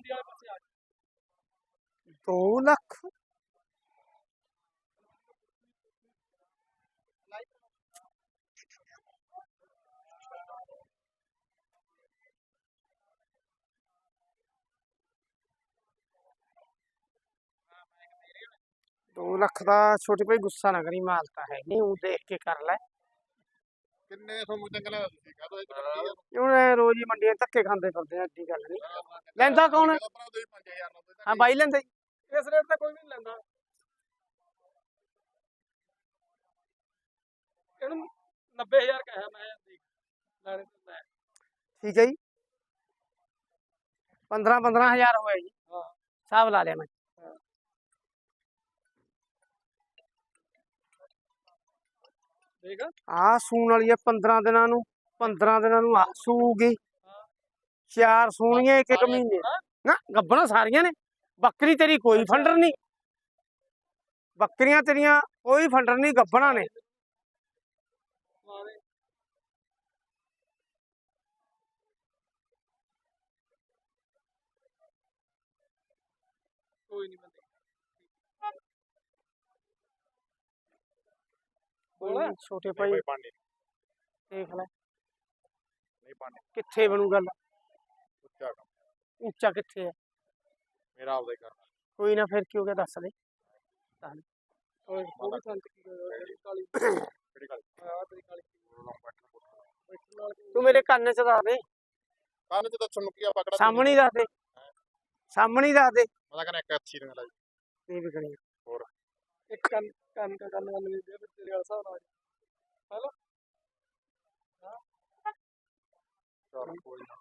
ਮੰਡੀ ਵਾਲੇ ਪਾਸੇ ਆ ਜਾਓ। 2 ਲੱਖ ਦੋ ਲੱਖ ਦਾ ਛੋਟੇ ਭਾਈ ਗੁੱਸਾ ਨਾ ਕਰੀ ਮਾਲ ਤਾਂ ਹੈ ਨਹੀਂ ਉਹ ਦੇਖ ਕੇ ਕਰ ਲੈ ਕਿੰਨੇ ਤੁਹਾਨੂੰ ਚੰਗਾ ਲੱਗਦਾ ਤੁਸੀਂ ਕਹਦੋ ਇਹ ਤਾਂ ਕੱਟੀ ਆ ਹੁਣ ਇਹ ਰੋਜ਼ ਹੀ ਮੰਡੀਆਂ 'ਚ ਧੱਕੇ ਖਾਂਦੇ ਫਿਰਦੇ ਆ ਐਡੀ ਗੱਲ ਨਹੀਂ ਲੈਂਦਾ ਕੌਣ? ਹੈ? ਭਰਾ ਤੁਸੀਂ 5000 ਨਾਲ ਦੇ ਹਾਂ ਬਾਈ ਲੈਂਦੇ ਇਸ ਰੇਟ ਤੇ ਕੋਈ ਵੀ ਨਹੀਂ ਲੈਂਦਾ। ਇਹਨੂੰ 90000 ਕਹਿਆ ਮੈਂ ਦੇਖ ਲੈਣੇ ਤੇ ਲੈ ਠੀਕ ਹੈ ਜੀ। 15 15000 ਹੋਇਆ ਜੀ। ਹਾਂ। ਹਿਸਾਬ ਲਾ ਲਿਆ ਮੈਂ। ਦੇਖ ਆ। ਸੂਣ ਵਾਲੀ ਹੈ 15 ਦਿਨਾਂ ਨੂੰ 15 ਦਿਨਾਂ ਨੂੰ ਆ ਸੂਗੀ ਚਾਰ ਸੂਣੀਆਂ ਇੱਕ ਇੱਕ ਮਹੀਨੇ। ਨਾ ਗੱਬਣਾ ਸਾਰੀਆਂ ਨੇ। ਬੱਕਰੀ ਤੇਰੀ ਕੋਈ ਫੰਡਰ ਨਹੀਂ। ਬੱਕਰੀਆਂ ਤੇਰੀਆਂ ਕੋਈ ਫੰਡਰ ਨਹੀਂ ਗੱਬਣਾ ਨੇ। ਕੋਈ ਨਹੀਂ ਬੰਦੇ ਬੋਲ ਛੋਟੇ ਭਾਈ ਭਾਈ ਪਾਣੀ ਦੇਖ ਲੈ ਨਹੀਂ ਪਾਣੀ ਕਿੱਥੇ ਬਣੂ ਗੱਲ ਉੱਚਾ ਕੰਮ ਉੱਚਾ ਕਿੱਥੇ ਹੈ ਮੇਰਾ ਆਪਦਾ ਹੀ ਕਰ ਕੋਈ ਨਾ ਫਿਰ ਕੀ ਹੋ ਗਿਆ ਦੱਸ ਦੇ ਓਏ ਉਹ ਵੀ ਸੰਤ ਕੀ ਕਾਲੀ ਕਿਹੜੀ ਗੱਲ ਆ ਤੇਰੀ ਕਾਲੀ ਬੈਠਣ ਨਾਲ ਕੀ ਤੂੰ ਮੇਰੇ ਕੰਨ 'ਚ ਦੱਸ ਦੇ ਕੰਨ ਚ ਦੱਸਣ ਨੂੰ ਕੀ ਆ ਪਕੜਾ ਸਾਹਮਣੇ ਹੀ ਦੱਸ ਦੇ ਸਾਹਮਣੇ ਹੀ ਦੱਸ ਦੇ ਮੈਂ ਤਾਂ ਕਹਿੰਦਾ ਇੱਕ ਅੱਛੀ ਰੰਗ ਲਾ ਇਹ ਵਿਕਣੀ ਇੱਕ ਕੰਨ ਕੰਨ ਦਾ ਕੰਨ ਵੱਲ ਵੀ ਦੇ ਤੇਰੇ ਵਾਲਾ ਹਿਸਾਬ ਨਾਲ ਹੈਲੋ? ਚਲ ਕੋਈ ਨਾ।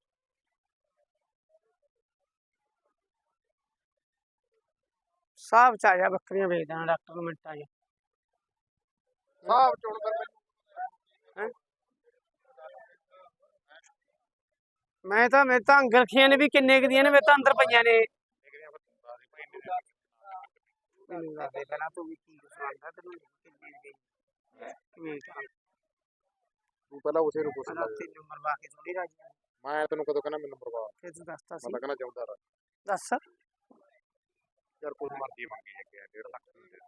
ਸਾਹਬ ਚ ਆ ਜਾ ਬੱਕਰੀਆਂ ਵੇਚਦਾ ਡਾਕਟਰ ਨੂੰ ਮਿੰਟਾਂ 'ਚ। ਸਾਹਬ ਚੋਣ ਕਰ ਮੈਨੂੰ ਮੈਂ ਤਾਂ ਮੈਂ ਤਾਂ ਅੰਗਲ ਖੀਆਂ ਨੇ ਵੀ ਕਿੰਨੇ ਕੁ ਦੀਆਂ ਨੇ ਮੈਂ ਤਾਂ ਅੰਦਰ ਪਈਆਂ ਨੇ ਦੇਖਦੇ ਆ ਫਿਰ ਦੱਸ ਦੇ ਭਾਈ ਇੰਨੇ ਦੇ ਮੈਨੂੰ ਦੱਸ ਦੇ ਪਹਿਲਾਂ ਤੂੰ ਵੀ ਕੀ ਸੁਣਾਉਂਦਾ ਤੈਨੂੰ ਕਿੰਨੀ ਦੀ ਕਿਵੇਂ ਤੂੰ ਪਹਿਲਾਂ ਉਸੇ ਨੂੰ ਪੁੱਛ ਲੈ। ਤੈਨੂੰ ਮਰਵਾ ਕੇ ਥੋੜੀ ਰਾਜੀ। ਮੈਂ ਤੈਨੂੰ ਕਦੋਂ ਕਹਿੰਦਾ ਮੈਨੂੰ ਬਰਬਾਦ ਫਿਰ ਤੂੰ ਦੱਸਤਾ ਮੈਂ ਸੀ ਤਾਂ ਕਹਿੰਦਾ ਚਾਹੁੰਦਾ ਰਹਾ। ਦੱਸ। ਯਾਰ ਕੋਈ ਮਰਜ਼ੀ ਮੰਗੀ ਅੱਗੇ 1.5 ਲੱਖ ਦੀ ਦੇ ਦੇ।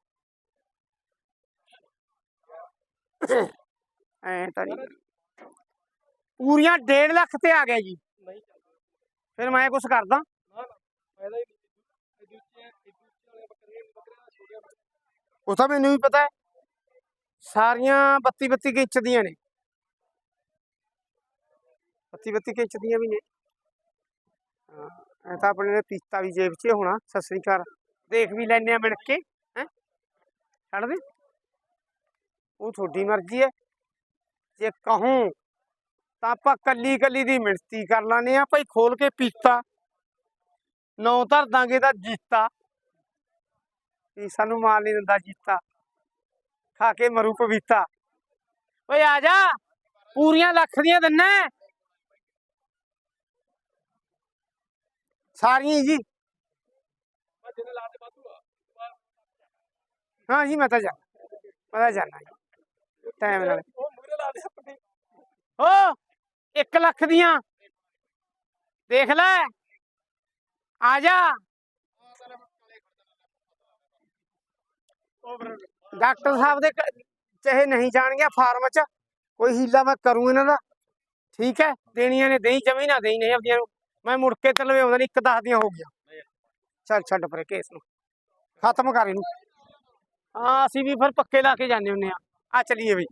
ਐ ਤਾਂ ਨਹੀਂ ਪੂਰੀਆਂ 1.5 ਲੱਖ ਤੇ ਆ ਗਿਆ ਜੀ। ਫਿਰ ਮੈਂ ਕੁਛ ਕਰਦਾ। ਨਾ ਨਾ। ਫਾਇਦਾ ਹੀ ਨਹੀਂ ਇਹ ਦੂਜੇ ਇਹ ਦੂਜੇ ਵਾਲੇ ਬੱਕਰੀਆਂ ਬੱਕਰੀਆਂ ਛੋਟੀਆਂ ਉਹ ਤਾਂ ਮੈਨੂੰ ਵੀ ਪਤਾ ਹੈ, ਸਾਰੀਆਂ 32 32 ਇੰਚ ਦੀਆਂ ਨੇ। 32 32 ਇੰਚ ਦੀਆਂ ਵੀ ਨੇ। ਹਾਂ ਤਾਂ ਆਪਣੇ ਨੇ ਪੀਤਾ ਵੀ ਜੇਬ 'ਚ ਹੋਣਾ, ਸਤਿ ਸ੍ਰੀ ਅਕਾਲ। ਦੇਖ ਵੀ ਲੈਣੇ ਆ ਮਿਣ ਕੇ, ਹੈ। ਛੱਡ ਦੇ। ਉਹ ਤੁਹਾਡੀ ਮਰਜ਼ੀ ਹੈ। ਜੇ ਕਹੂੰ, ਤਾਂ ਆਪਾਂ ਕੱਲੀ ਕੱਲੀ ਦੀ ਮਿਣਤੀ ਕਰ ਲਾਨੇ ਆ ਭਾਈ ਖੋਲ ਕੇ ਪੀਤਾ। ਨੌ ਧਰ ਦਾਂਗੇ ਤਾਂ ਜੀਤਾ। ਵੀ ਸਾਨੂੰ ਮਾਲ ਨਹੀਂ ਦਿੰਦਾ ਜੀਤਾ। ਖਾ ਕੇ ਮਰੂ ਪਵੀਤਾ ਓਏ ਆ ਜਾ, ਪੂਰੀਆਂ ਲੱਖ ਦੀਆਂ ਦਿੰਨਾ ਸਾਰੀਆਂ ਜੀ। ਹਾਂ ਜੀ, ਮੈਂ ਤਾਂ ਜਾ, ਮੈਂ ਤਾਂ ਜਾਣਾ ਟਾਈਮ ਨਾਲ। ਓ 1 ਲੱਖ ਦੀਆਂ। ਦੇਖ ਲੈ। ਆ ਜਾ ਉਹ ਫਿਰ ਡਾਕਟਰ ਸਾਹਿਬ ਦੇ ਕ- ਚਾਹੇ ਨਹੀਂ ਜਾਣਗੇ ਫਾਰਮ 'ਚ, ਕੋਈ ਹੀਲਾ ਮੈਂ ਕਰੂੰ ਇਹਨਾਂ ਦਾ। ਠੀਕ ਹੈ, ਦੇਣੀਆਂ ਨੇ, ਦੇਈ ਜਮੀ ਨਾ ਦੇਈ, ਨਹੀਂ ਆਪਦੀਆਂ ਨੂੰ। ਮੈਂ ਮੁੜ ਕੇ ਤੇ ਲਵੇ ਆਉਂਦਾ ਨਹੀਂ ਇੱਕ ਦਸ ਦੀਆਂ ਹੋ ਗਈਆਂ। ਛੱਡ ਛੱਡ ਪਰੇ ਕੇਸ ਨੂੰ। ਖਤਮ ਕਰ ਇਹਨੂੰ। ਹਾਂ, ਅਸੀਂ ਵੀ ਫਿਰ ਪੱਕੇ ਲਾ ਕੇ ਜਾਂਦੇ ਹੁੰਨੇ ਆ ਆ ਚਲੀਏ ਬਈ